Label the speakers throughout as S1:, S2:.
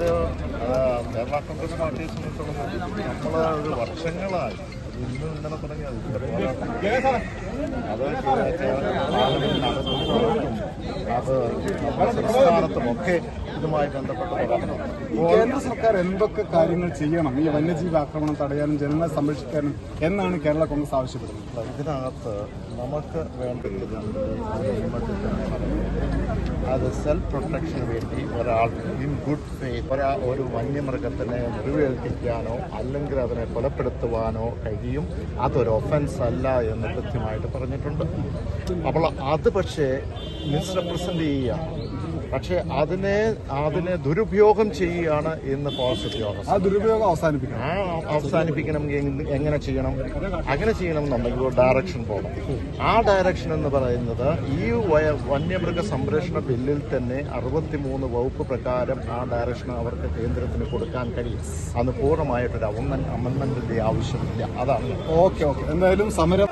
S1: ഇത് കേരള കോൺഗ്രസ് പാർട്ടിയെ സംബന്ധിച്ചിടത്തോളം നമ്മൾ ഒരു വർഷങ്ങളായി ഇന്ന് ഇന്നലെ പോരാട്ടം. അത് അത് നമ്മുടെ സംസ്ഥാനത്തുമൊക്കെ ഇതുമായി ബന്ധപ്പെട്ട
S2: കേന്ദ്ര സർക്കാർ എന്തൊക്കെ കാര്യങ്ങൾ ചെയ്യണം? ഈ വന്യജീവി ആക്രമണം തടയാനും ജനങ്ങളെ സംരക്ഷിക്കാനും എന്നാണ് കേരള കോൺഗ്രസ് ആവശ്യപ്പെടുന്നത്?
S1: ഇതിനകത്ത് നമുക്ക് വേണ്ടത് അത് സെൽഫ് പ്രൊട്ടക്ഷന് വേണ്ടി ഒരാൾ ഇൻ ഗുഡ് ഒരാ ഒരു വന്യമൃഗത്തിനെ മുറിവേൽപ്പിക്കാനോ അല്ലെങ്കിൽ അതിനെ കൊലപ്പെടുത്തുവാനോ കഴിയും. അതൊരു ഒഫൻസ് അല്ല എന്ന് കൃത്യമായിട്ട് പറഞ്ഞിട്ടുണ്ട്. അപ്പോൾ അത് പക്ഷേ മിസ്റെപ്രസെന്റ് ചെയ്യുകയാണ് പക്ഷേ അതിനെ അതിനെ ദുരുപയോഗം ചെയ്യുകയാണ് ഇന്ന് പോസിറ്റീവ്
S2: ആ ദുരുപയോഗം അവസാനിപ്പിക്കണം.
S1: ആ അവസാനിപ്പിക്കണമെങ്കിൽ എങ് എങ്ങനെ ചെയ്യണം? അങ്ങനെ ചെയ്യണമെന്നുണ്ടെങ്കിൽ ഒരു ഡയറക്ഷൻ പോകണം. ആ ഡയറക്ഷൻ എന്ന് പറയുന്നത് ഈ വന്യമൃഗ സംരക്ഷണ ബില്ലിൽ തന്നെ അറുപത്തിമൂന്ന് വകുപ്പ് പ്രകാരം ആ ഡയറക്ഷൻ അവർക്ക് കേന്ദ്രത്തിന് കൊടുക്കാൻ കഴിയും. അന്ന് പൂർണമായിട്ടൊരു അമൻമെന്റിന്റെ ആവശ്യമില്ല. അതാണ്.
S2: Okay okay. എന്തായാലും സമരം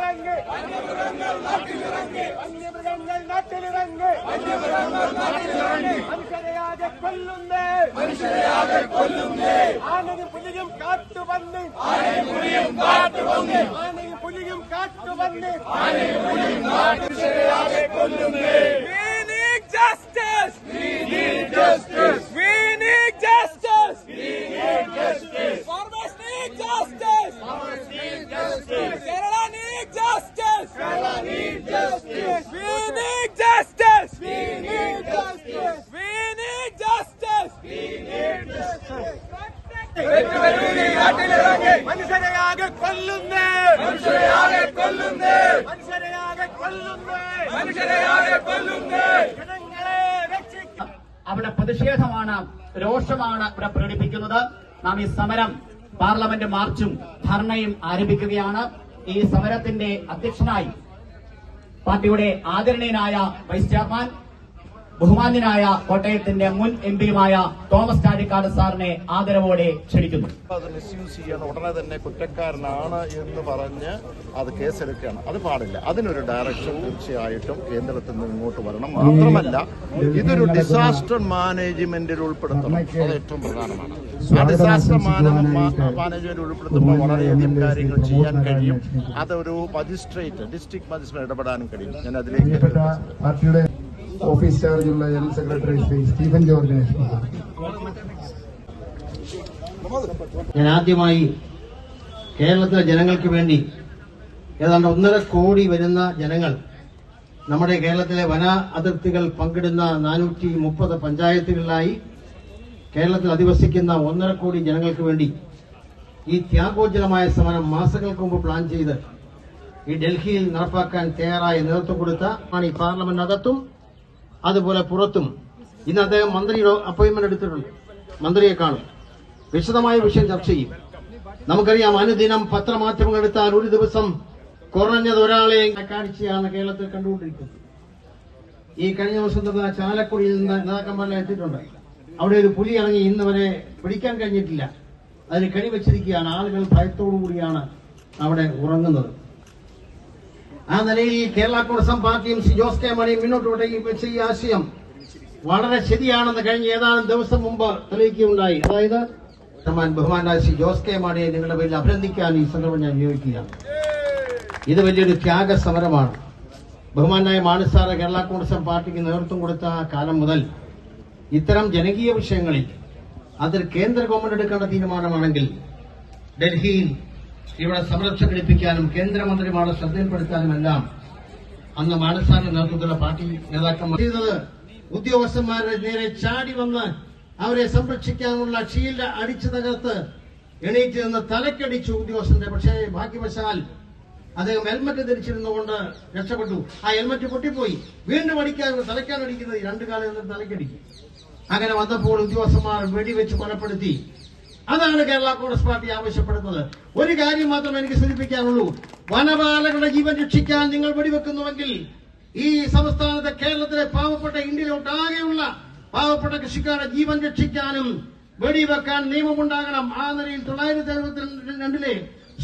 S3: മനുഷ്യരെയാകെ കൊല്ലുന്നേ മനുഷ്യരെയാകെ കൊല്ലുന്നേ. ആനയും പുലിയും കാട്ടുവന്ന് ആനയും പുലിയും കാട്ടുവന്ന് ആനയും പുലിയും കാട്ടുവന്ന് ആനയും പുലിയും മനുഷ്യരെയാകെ കൊല്ലുന്നേ We need മനുഷ്യരെയാകെ കൊല്ലുന്നേ. മനുഷ്യരെയാകെ കൊല്ലുന്നേ. മനുഷ്യരെയാകെ കൊല്ലുന്നേ. മനുഷ്യരെയാകെ കൊല്ലുന്നേ. ജനങ്ങളെ രക്ഷിക്കും
S4: അവിടെ പ്രതിഷേധമാണ് രോഷമാണ് ഇവിടെ പ്രകടിപ്പിക്കുന്നത്. നാം ഈ സമരം പാർലമെന്റ് മാർച്ചും ധർണയും ആരംഭിക്കുകയാണ്. ഈ സമരത്തിന്റെ അധ്യക്ഷനായി പാർട്ടിയുടെ ആദരണീയനായ വൈസ് ചെയർമാൻ ബഹുമാന്യനായ കോട്ടയത്തിന്റെ മുൻ എം പിയുമായ തോമസ് ചാഴിക്കാട് സാറിനെ ആദരവോടെ ക്ഷണിക്കുന്നു.
S1: അത് മിസ്യൂസ് ചെയ്യാൻ ഉടനെ തന്നെ കുറ്റക്കാരനാണ് എന്ന് പറഞ്ഞ് അത് കേസെടുക്കുകയാണ്. അത് പാടില്ല. അതിനൊരു ഡയറക്ഷൻ തീർച്ചയായിട്ടും കേന്ദ്രത്തിൽ നിന്ന് ഇങ്ങോട്ട് വരണം. മാത്രമല്ല ഇതൊരു ഡിസാസ്റ്റർ മാനേജ്മെന്റിൽ ഉൾപ്പെടുത്തണം. അത് ഏറ്റവും പ്രധാനമാണ്. ആ ഡിസാസ്റ്റർ മാനേജ്മെന്റ് ഉൾപ്പെടുത്തുമ്പോൾ വളരെയധികം കാര്യങ്ങൾ ചെയ്യാൻ കഴിയും. അതൊരു മജിസ്ട്രേറ്റ് ഡിസ്ട്രിക്ട് മജിസ്ട്രേറ്റ് ഇടപെടാനും കഴിയും. ഞാൻ അതിലേക്ക്
S5: ഓഫീസ് ചാർജുള്ള ജനറൽ സെക്രട്ടറി ശ്രീ സ്റ്റീഫൻ ജോർജിനെ
S6: ഞാൻ ആദ്യമായി കേരളത്തിലെ ജനങ്ങൾക്ക് വേണ്ടി ഏതാണ്ട് ഒന്നര കോടി വരുന്ന ജനങ്ങൾ നമ്മുടെ കേരളത്തിലെ വന അതിർത്തികൾ പങ്കിടുന്ന നാനൂറ്റി മുപ്പത് പഞ്ചായത്തുകളിലായി കേരളത്തിൽ അധിവസിക്കുന്ന ഒന്നര കോടി ജനങ്ങൾക്ക് വേണ്ടി ഈ ത്യാഗോജ്ജലമായ സമരം മാസങ്ങൾക്ക് മുമ്പ് പ്ലാൻ ചെയ്ത് ഈ ഡൽഹിയിൽ നടപ്പാക്കാൻ തയ്യാറായ നേതൃത്വം കൊടുത്ത ആണ് ഈ പാർലമെന്റിനകത്തും അതുപോലെ പുറത്തും ഇന്ന് അദ്ദേഹം മന്ത്രിയുടെ അപ്പോയിന്റ്മെന്റ് എടുത്തിട്ടുണ്ട്. മന്ത്രിയെ കാണും. വിശദമായ വിഷയം ചർച്ച ചെയ്യും. നമുക്കറിയാം അനുദിനം പത്രമാധ്യമങ്ങൾ എടുത്താൽ ഒരു ദിവസം കുറഞ്ഞത് ഒരാളെ കാഴ്ചയാണ് കേരളത്തിൽ കണ്ടുകൊണ്ടിരിക്കുന്നത്. ഈ കഴിഞ്ഞ ദിവസം തന്നെ ചാലക്കുടിയിൽ നിന്ന് നേതാക്കന്മാരെല്ലാം എത്തിയിട്ടുണ്ട്. അവിടെ ഒരു പുലി ഇറങ്ങി ഇന്ന് വരെ പിടിക്കാൻ കഴിഞ്ഞിട്ടില്ല. അതിന് കണിവെച്ചിരിക്കുകയാണ് ആളുകൾ ഭയത്തോടു കൂടിയാണ് അവിടെ ഉറങ്ങുന്നത്. ആ നിലയിൽ കേരള കോൺഗ്രസും പാർട്ടിയും സി ജോസ് കെ മണിയും മുന്നോട്ട് വെച്ച ഈ ആശയം വളരെ ശരിയാണെന്ന് കഴിഞ്ഞ ഏതാനും ദിവസം മുമ്പ് തെളിയിക്കുകയുണ്ടായി. അതായത് ബഹുമാനായ സി ജോസ് കെ മാണിയെ നിങ്ങളുടെ പേരിൽ അഭിനന്ദിക്കാൻ ഈ സന്ദർഭം ഞാൻ നിയോഗിക്കുകയാണ് ഇത് വലിയൊരു ത്യാഗ സമരമാണ് ബഹുമാനായ മാണിസാറ് കേരള കോൺഗ്രസ് പാർട്ടിക്ക് നേതൃത്വം കൊടുത്ത കാലം മുതൽ ഇത്തരം ജനകീയ വിഷയങ്ങളിൽ അതിൽ കേന്ദ്ര ഗവൺമെന്റ് എടുക്കേണ്ട തീരുമാനമാണെങ്കിൽ ഡൽഹിയിൽ ഇവിടെ സമരം സംഘടിപ്പിക്കാനും കേന്ദ്രമന്ത്രിമാരുടെ ശ്രദ്ധയിൽപ്പെടുത്താനും എല്ലാം അന്ന് മാനസാന്റെ നേതൃത്വത്തിലുള്ള പാർട്ടി നേതാക്കന്മാർ ചെയ്തത്. ഉദ്യോഗസ്ഥന്മാരുടെ നേരെ ചാടി വന്ന് അവരെ സംരക്ഷിക്കാനുള്ള ഷീൽഡ് അടിച്ചു തകർത്ത് എണീറ്റ് നിന്ന് തലക്കടിച്ചു ഉദ്യോഗസ്ഥന്റെ. പക്ഷേ ഭാഗ്യവശാൽ അദ്ദേഹം ഹെൽമറ്റ് ധരിച്ചിരുന്നുകൊണ്ട് രക്ഷപ്പെട്ടു. ആ ഹെൽമറ്റ് പൊട്ടിപ്പോയി. വീണ്ടും അടിക്കാൻ തലയ്ക്കാൻ അടിക്കുന്നത് രണ്ടു കാലം തലക്കടിക്കും അങ്ങനെ വന്നപ്പോൾ ഉദ്യോഗസ്ഥന്മാർ വെടിവെച്ച് കൊലപ്പെടുത്തി. അതാണ് കേരള കോൺഗ്രസ് പാർട്ടി ആവശ്യപ്പെടുന്നത്. ഒരു കാര്യം മാത്രം എനിക്ക് സൂചിപ്പിക്കാനുള്ളൂ. വനപാലകരുടെ ജീവൻ രക്ഷിക്കാൻ നിങ്ങൾ വെടിവെക്കുന്നുവെങ്കിൽ ഈ സംസ്ഥാനത്തെ കേരളത്തിലെ പാവപ്പെട്ട ഇന്ത്യയിലൊട്ടാകെയുള്ള പാവപ്പെട്ട കൃഷിക്കാരുടെ ജീവൻ രക്ഷിക്കാനും വെടിവെക്കാൻ നിയമമുണ്ടാകണം. ആ നിലയിൽ തൊള്ളായിരത്തി അറുപത്തി രണ്ടിലെ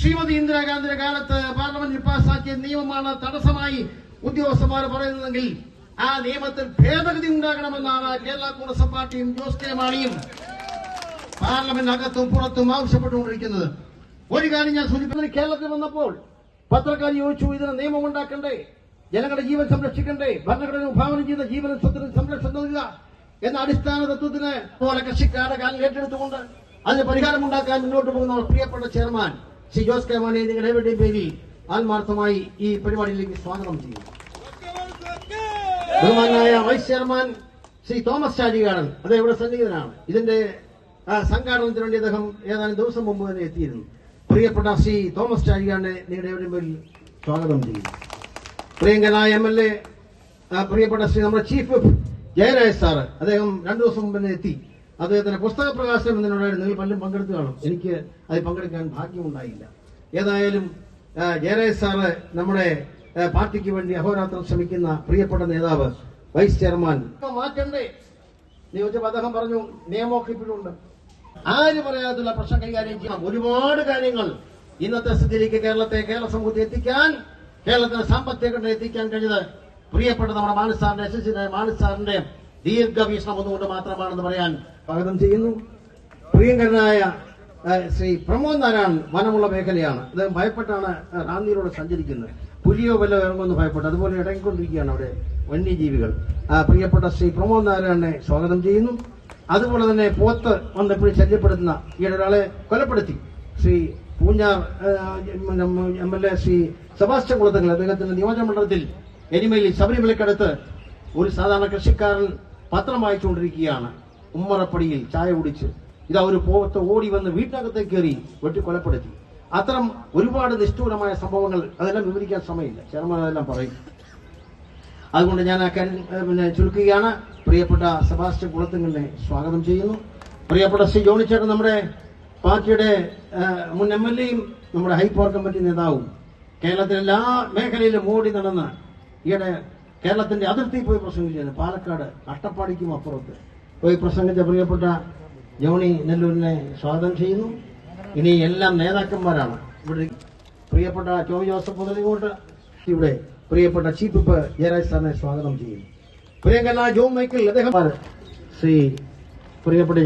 S6: ശ്രീമതി ഇന്ദിരാഗാന്ധിയുടെ കാലത്ത് പാർലമെന്റിൽ പാസാക്കിയ നിയമമാണ് തടസ്സമായി ഉദ്യോഗസ്ഥന്മാർ പറയുന്നതെങ്കിൽ ആ നിയമത്തിൽ ഭേദഗതി ഉണ്ടാകണമെന്നാണ് കേരള കോൺഗ്രസ് പാർട്ടിയും ജോസ് കെ മാണിയും പാർലമെന്റിനകത്തും പുറത്തും ആവശ്യപ്പെട്ടുകൊണ്ടിരിക്കുന്നത്. ഒരു കാര്യം ഞാൻ സൂചിപ്പിക്കുന്നത് കേരളത്തിൽ വന്നപ്പോൾ പത്രക്കാർ ചോദിച്ചു ഇതിന് നിയമം ഉണ്ടാക്കണ്ടേ ജനങ്ങളുടെ ജീവൻ സംരക്ഷിക്കണ്ടേ? ഭരണഘടന വിഭാവനം ചെയ്ത ജീവനും സ്വത്തിന് സംരക്ഷണം നൽകുക? എന്ന അടിസ്ഥാന തത്വത്തിന് പോലെ കൃഷിക്കാരുടെ കാലം ഏറ്റെടുത്തുകൊണ്ട് അതിന് പരിഹാരം ഉണ്ടാക്കാൻ മുന്നോട്ട് പോകുന്ന പ്രിയപ്പെട്ട ചെയർമാൻ ശ്രീ ജോസ് കെ മാണി നിങ്ങളുടെ എവിടെയും പേരിൽ ആത്മാർത്ഥമായി ഈ പരിപാടിയിലേക്ക് സ്വാഗതം ചെയ്യുന്നു. ബഹുമാനായ വൈസ് ചെയർമാൻ ശ്രീ തോമസ് ചാരികാടൻ അദ്ദേഹം ഇവിടെ സന്നിഹിതനാണ്. ഇതിന്റെ ആ, സംഘാടനത്തിന് വേണ്ടി അദ്ദേഹം ഏതാനും ദിവസം മുമ്പ് തന്നെ എത്തിയിരുന്നു. പ്രിയപ്പെട്ട ശ്രീ തോമസ് ചാരികാടനെ നിങ്ങളുടെ മുമ്പിൽ സ്വാഗതം ചെയ്യുന്നു. പ്രിയങ്കനായ എം എൽ എ പ്രിയപ്പെട്ട ശ്രീ നമ്മുടെ ചീഫ് ജയരാജ് സാറ് അദ്ദേഹം രണ്ടു ദിവസം മുമ്പ് തന്നെ എത്തി. അദ്ദേഹത്തിന്റെ പുസ്തക പ്രകാശനം എന്നതിനോടായിരുന്നു നിങ്ങൾ പലരും പങ്കെടുത്തു കാണും എനിക്ക് അതിൽ പങ്കെടുക്കാൻ ഭാഗ്യമുണ്ടായില്ല. ഏതായാലും ജയരാജ് സാറ് നമ്മുടെ പാർട്ടിക്ക് വേണ്ടി അഹോരാത്രം ശ്രമിക്കുന്ന പ്രിയപ്പെട്ട നേതാവ് വൈസ് ചെയർമാൻ. മാറ്റണ്ടേ? നിയോജക അദ്ദേഹം പറഞ്ഞു നിയമമൊക്കെ ഇപ്പോഴുണ്ട് ആര് പറയാതുള്ള പ്രശ്നം കൈകാര്യം ചെയ്യാം. ഒരുപാട് കാര്യങ്ങൾ ഇന്നത്തെ സ്ഥിതിയിലേക്ക് കേരളത്തെ കേരള സമൂഹത്തെ എത്തിക്കാൻ കേരളത്തിന്റെ സാമ്പത്തിക എത്തിക്കാൻ കഴിഞ്ഞത് പ്രിയപ്പെട്ട നമ്മുടെ മാനസ് സാറിന്റെ എസ് എസ് മാനസ് സാറിന്റെ ദീർഘവീക്ഷണം ഒന്നുകൊണ്ട് മാത്രമാണെന്ന് പറയാൻ സ്വാഗതം ചെയ്യുന്നു. പ്രിയങ്കരനായ ശ്രീ പ്രമോദ് നാരായൺ വനമുള്ള മേഖലയാണ്. അദ്ദേഹം ഭയപ്പെട്ടാണ് റാന്നിയിലൂടെ സഞ്ചരിക്കുന്നത്. പുലിയോ വല്ലോ ഇറങ്ങുമെന്ന് ഭയപ്പെട്ടു അതുപോലെ ഇടങ്ങിക്കൊണ്ടിരിക്കുകയാണ് അവിടെ വന്യജീവികൾ. പ്രിയപ്പെട്ട ശ്രീ പ്രമോദ് നാരായണനെ സ്വാഗതം ചെയ്യുന്നു. അതുപോലെ തന്നെ പോത്ത് വന്ന് എപ്പോഴും ശല്യപ്പെടുത്തുന്ന ഈയിടെ ഒരാളെ കൊലപ്പെടുത്തി. Shri Poonjar M L A Shri Sebastian Kulathungal അദ്ദേഹത്തിന്റെ നിയോജകമണ്ഡലത്തിൽ എരിമയിൽ ശബരിമലക്കടുത്ത് ഒരു സാധാരണ കൃഷിക്കാരൻ പത്രം വായിച്ചുകൊണ്ടിരിക്കുകയാണ്. ഉമ്മറപ്പടിയിൽ ചായ കുടിച്ച്. ഇതാ ഒരു പോത്ത് ഓടി വന്ന് വീട്ടിനകത്തേക്ക് കയറി വെട്ടി കൊലപ്പെടുത്തി. അത്തരം ഒരുപാട് നിഷ്ഠൂരമായ സംഭവങ്ങൾ അതെല്ലാം വിവരിക്കാൻ സമയമില്ല. ചെയർമാൻ അതെല്ലാം പറയും. അതുകൊണ്ട് ഞാൻ ആ കാര്യം പിന്നെ ചുരുക്കുകയാണ്. പ്രിയപ്പെട്ട സെബാസ്റ്റ്യൻ കുളത്തുങ്ങളെ സ്വാഗതം ചെയ്യുന്നു. പ്രിയപ്പെട്ട ശ്രീ ജോണിച്ചേട്ടൻ നമ്മുടെ പാർട്ടിയുടെ മുൻ എം എൽ എയും നമ്മുടെ ഹൈപ്പവർ കമ്മിറ്റി നേതാവും കേരളത്തിലെ എല്ലാ മേഖലയിലും ഓടി നടന്ന് ഈയിടെ കേരളത്തിന്റെ അതിർത്തി പോയി പ്രസംഗിച്ചത് പാലക്കാട് അട്ടപ്പാടിക്കും അപ്പുറത്ത് പോയി പ്രസംഗിച്ച പ്രിയപ്പെട്ട ജോണി നെല്ലൂരിനെ സ്വാഗതം ചെയ്യുന്നു. ഇനി എല്ലാം നേതാക്കന്മാരാണ്. ഇവിടെ പ്രിയപ്പെട്ട ടോമി ജോസഫ് മുതലിങ്ങോട്ട് ഇവിടെ പ്രിയപ്പെട്ട ചീഫ് വിപ്പ് ജയരാജ് സാറിനെ സ്വാഗതം ചെയ്യുന്നു. പ്രിയങ്കല ജോൺ മൈക്കിൾ അദ്ദേഹം ശ്രീ പ്രിയപ്പെട്ട